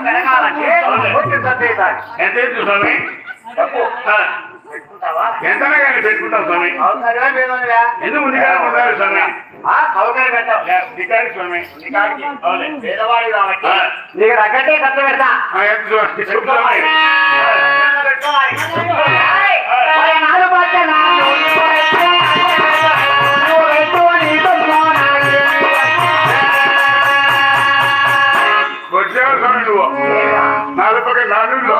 పెరగాలంటే. ఎంత స్వామి? ఎంతనే కానీ పెట్టుకుంటాం స్వామి? ఎందుకు ముందుగా ఉండాలి స్వామి. నీకు తగ్గట్టే ఖర్చు పెడతా. నాలుగులో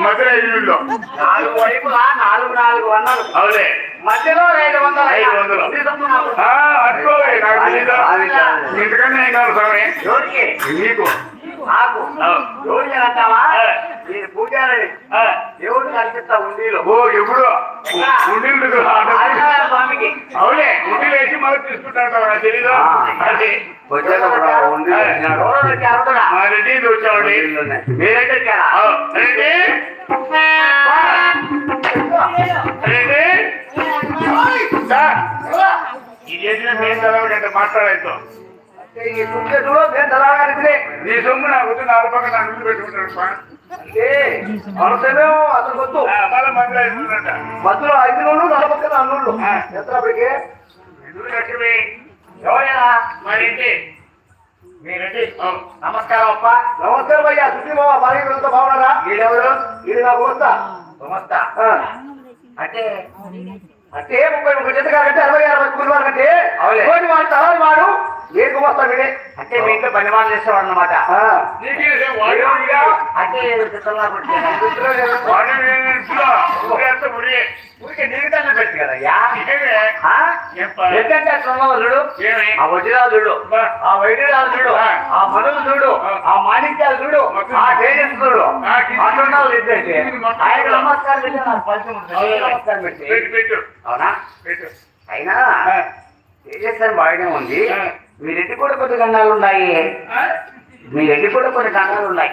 మధ్య ఐదులో. నాలుగు వైపులా నాలుగు నాలుగు వందలు. అవులే మధ్యలో ఐదు వందలు. ఐదు వందలు. అట్టుకోవే నాకు. తెలీదా? ఏం కాదు స్వామి? నీకు. నాకు ఆ. ఎవరికి అంటావా. నేను పూజారి ఉండీలో. ఓ ఎప్పుడు? ఆంజనేయ స్వామికి. అవులే ఉండి వేసి మరి తీసుకుంటాడు తెలీదా? అది. రెడ్డి వచ్చామండి మీరైతే వచ్చారా? ఆ, రెడ్డి? రెడ్డి? సార్ ఇది చేసిన మేము చదవడంటే మాట్లాడేస్తాం అంటే ఈ నేను దళాగారిదిలే. నీ సొమ్ము నాకు వద్దు, నాలుగు పక్కన నన్ను ముందు పెట్టుకుంటాడు స్వామి. అంటే మనసేమో అతను వద్దు. మధ్యలో ఐదు నూళ్ళు నలభై అన్నుళ్ళు. ఎంతప్పటికి లక్ష్మి ఎవరైనా మా రెడ్డి మీ రెడ్డి అవును. నమస్కారం అప్ప. నమస్కారం అయ్యా సుఖీ బాబా భార్య గురించి బాగున్నారా వీడెవరు వీడు నాకు వస్తా వస్తా అంటే? అంటే ముప్పై ముప్పై జత అరవై అరవై అంటే కోటి వాడు తలాలు వాడు. నేను వస్తా వీడే అంటే మీ ఇంట్లో పని వాళ్ళు చేసేవాడు అనమాట అంటే. ఊరికే పెట్టి కదయ్యా? ఎందుకంటే చూడు? ఆ వజ్రాలు చూడు? బా. ఆ వైద్యురాలు చూడు? ఆ. మనులు చూడు? ఆ. మాణిక్యాలు చూడు. ఆ తేజస్ చూడు? ఇద్దరికి. ఆయన నమస్కారం పెట్టి నాకు ఫలితం ఉంటుంది. అవును. నమస్కారం పెట్టి. అయినా తేజస్ అని బాగానే ఉంది. రెడ్డి కూడా కొన్ని గండాలు ఉన్నాయి? రెడ్డి కూడా కొన్ని గండాలు ఉన్నాయి?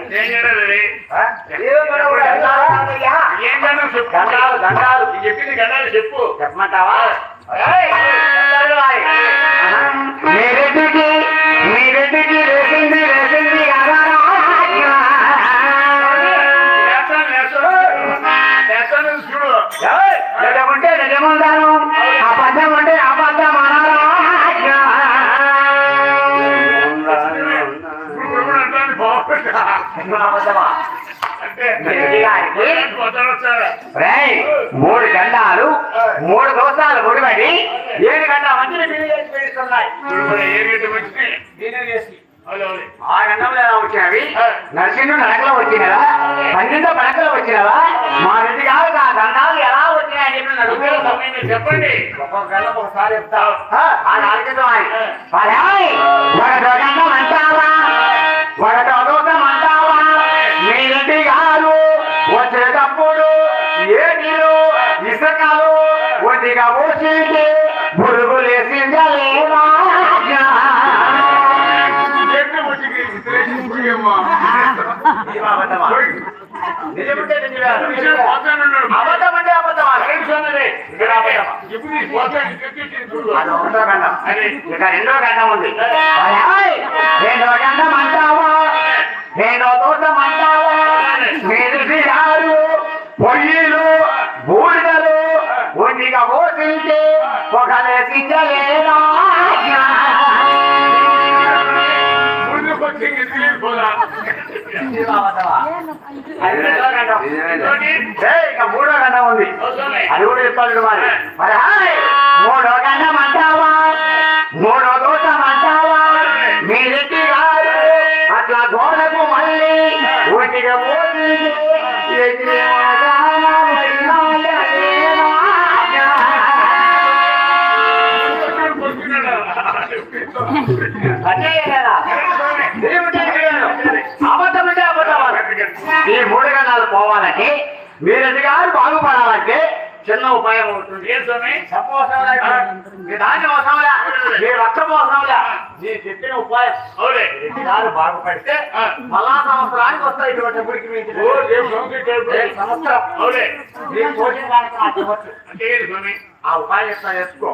గండాలు చెప్పు? గండాలు చెప్పింది గండాలు చెప్పమంటావా? మీ ఆ గండంలో ఎలా వచ్చినవి నరసింహుడు నడకలో వచ్చినవా? పండితో పడకలో వచ్చినవా? మా రెడ్డి గారు ఆ గండాలు ఎలా వచ్చినాయని చెప్పి చెప్పండి. ఒక్కొక్క ఒకసారి చెప్తా. ఆ, అంటావా? అంటావా? మీ గారు వచ్చేటప్పుడు ఏటిలు ఇసుకలు ఒంటిగా పోసింది. పురుగులేసిందా లేదా? చూడు. అది ఒకటో గండం. అది. ఇక రెండో గండం ఉంది. రెండో గండం అంటావా? రెండో దోషం అంటావా? మీరు గారు పొయ్యిలు బూడిదలు ఒంటిగా పోతుంటే ఒకలేసించలేదా ముందుకు వచ్చి ఇంటికి మూడో గండం ఉంది. అది కూడా చెప్పాలి మరి మరి మూడో గండం అంటావా మూడో దోషం అంటావా మీరెట్టి కాదు అట్లా గోడకు మళ్ళీ ఊటిగా పోతుంది పోవాలంటే మీరు గారు బాగుపడాలంటే చిన్న ఉపాయం అవుతుంది ఏం స్వామి? డబ్బు అవసరంలే. మీ రక్తం అవసరంలే. నేను చెప్పిన ఉపాయం బాగుపడితే. మళ్ళా సంవత్సరానికి వస్తాయి ఇటువంటి టైపు. సంవత్సరం. మీరు? ఆ ఉపాయం చేసుకో.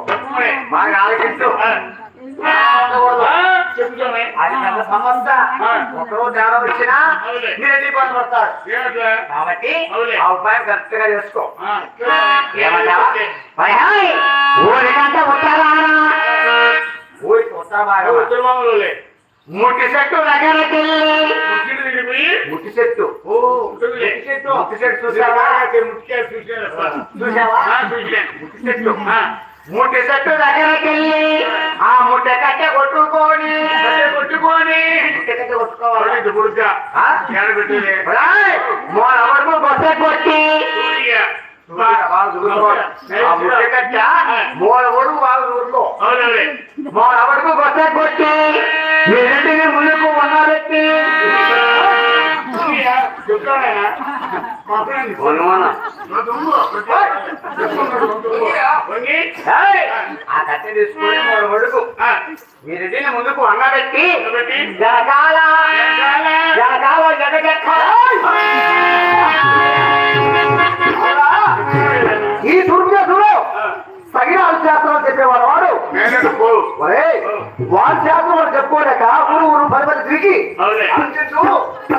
బాగా ఆలోచించు అది ఆ. ఒకరోజు జ్ఞానం వచ్చినా. మీరు ఎన్ని ఇబ్బంది పడతారు? కాబట్టి. ఆ ఉపాయం కరెక్ట్గా చేసుకో. ఊరికంటే ఊరికి ఉత్తరమామలోలే. ముట్టి చెట్టు ముట్టి చెట్టు. ముట్టి చెట్టు. ముట్టి చెట్టు. చూసావా. చూసావా. ముట్టి చెట్టు. ముట్టి చెట్టు దగ్గరకెళ్ళి ఆ ముట్టె కట్టె కొట్టుకొని కట్టె కొట్టుకొని. కొట్టుకోవాలి. బొట్ట కొట్టి మూల వరకు బాగా అవునవులే. మన వరకు కొట్టి ముందుకు సూరిగా, చెప్తాడాయన? ఆ కట్టె మూడు ముందుకు అన్నబెట్టి ఈ దుర్గతులు తగిన శాస్త్రం చెప్పేవాడు వాడు వాళ్ళ శాస్త్రం వాడు చెప్పుకోలేక ఊరు ఊరు పది పది తిరిగి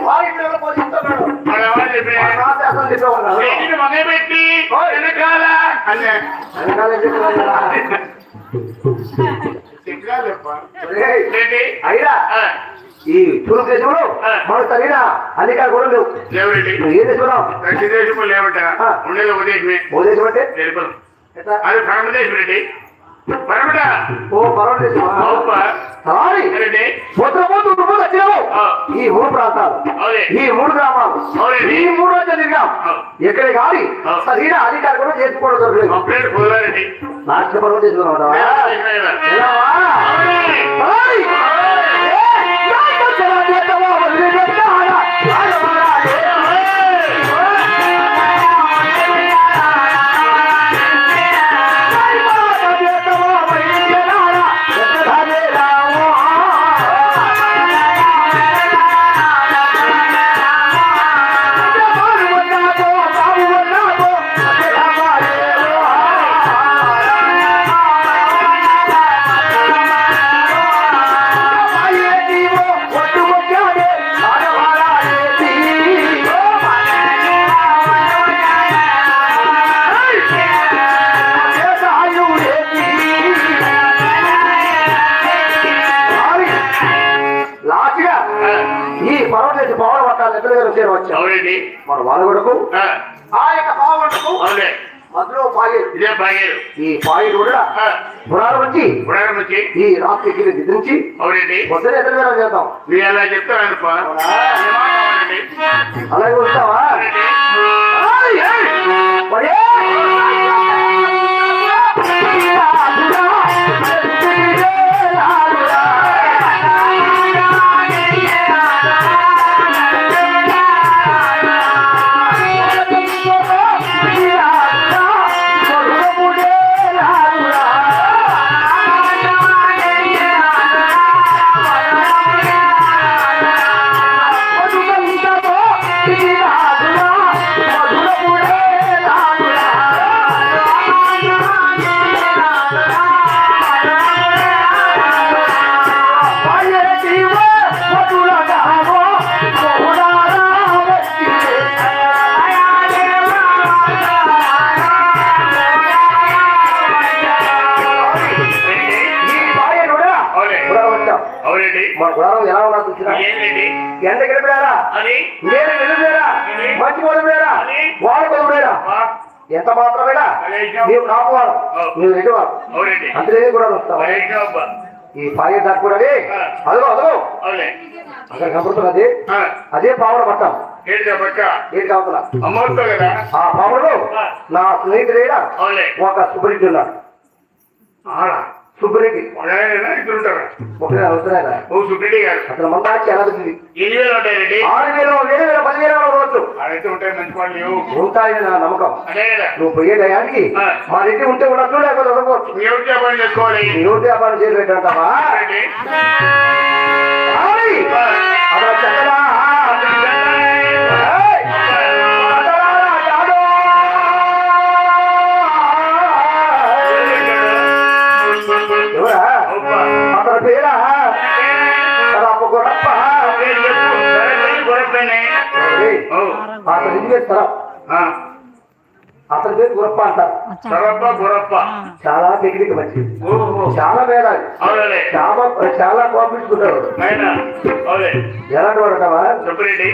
వాళ్ళ అయినా ఈ తూర్పు దేశంలో మన తగిన అధికార కూడా లేవు. లేవురెడ్డి. నువ్వు ఏ దేశం ప్రతి దేశము లేవట. ఉండేది ఒక దేశమే. ఓ దేశం అంటే? అది పరమదేశం రెడ్డి పరమట ఓ. ఈ మూడు ప్రాంతాలు. ఈ మూడు గ్రామాలు. ఈ మూడు రోజులు తిరిగాం. ఎక్కడ ఆ. సరైన అధికారం కూడా చేసుకోవడం కుదరారెడ్డి నాట్య పర్వం చేసుకున్నావు అవునండి మన వానగడకు ఆ, యొక్క పావుగడకు అవునే మధ్యలో పాయేరు ఇదే బాగారు ఈ పాయేరు కూడా పురాణం వచ్చి పురాణం వచ్చి ఈ రాత్రి గిరి దిద్రించి అవునండి పొద్దున ఎదురు వేళ చేద్దాం మీరు అలా చెప్తారనుకో అలాగే వస్తావా మన గుడారం ఎలా ఉన్నా చూసినా. గడిపారా అది? నేను నిలువేరా మంచి కొడుకువేరా వాడు ఆ, ఎంత మాత్రమేనా నీవు నాకు వాడు. నీవు అవునండి. అందులో కూడా వస్తావు. ఈ పాయ దాక్కున్నది అదిగో అదిగో. అవునే అక్కడ కనపడుతున్నది ఆ, అదే పావుల పట్టం. ఏంటి కదా? ఆ పావులు. నా స్నేహితుడైన అవునే ఒక సుబ్బరెడ్డి ఉన్నాడు. ఆడ? సుబ్బరెడ్డి. ఒకటే వస్తున్నాయి ఓ సుబ్రెడ్డి గారు. అతను మందాచి ఎలా ఉంది ఎన్ని వేలు ఉంటాయండి ఆరు వేలు ఏడు వేల పదివేల రోజు ఆడైతే ఉంటాయి మంచి వాళ్ళు లేవు. ఉంటాయని నా నమ్మకం. అదే కదా. నువ్వు పోయే టయానికి మా ఇంటి ఉంటే ఉండొచ్చు లేకపోతే ఉండకపోవచ్చు. ఎవరికి వ్యాపారం చేసుకోవాలి? రోడ్డు వ్యాపారం చక్కగా పేరు ఆ, అతని పేరు గురప్ప అంటారు. చాలా టెక్నిక్ మంచిది. ఓహో. చాలా అవునులే చాలా చాలా అవులే. ఎలాంటి వాడటవా సుబ్బరెడ్డి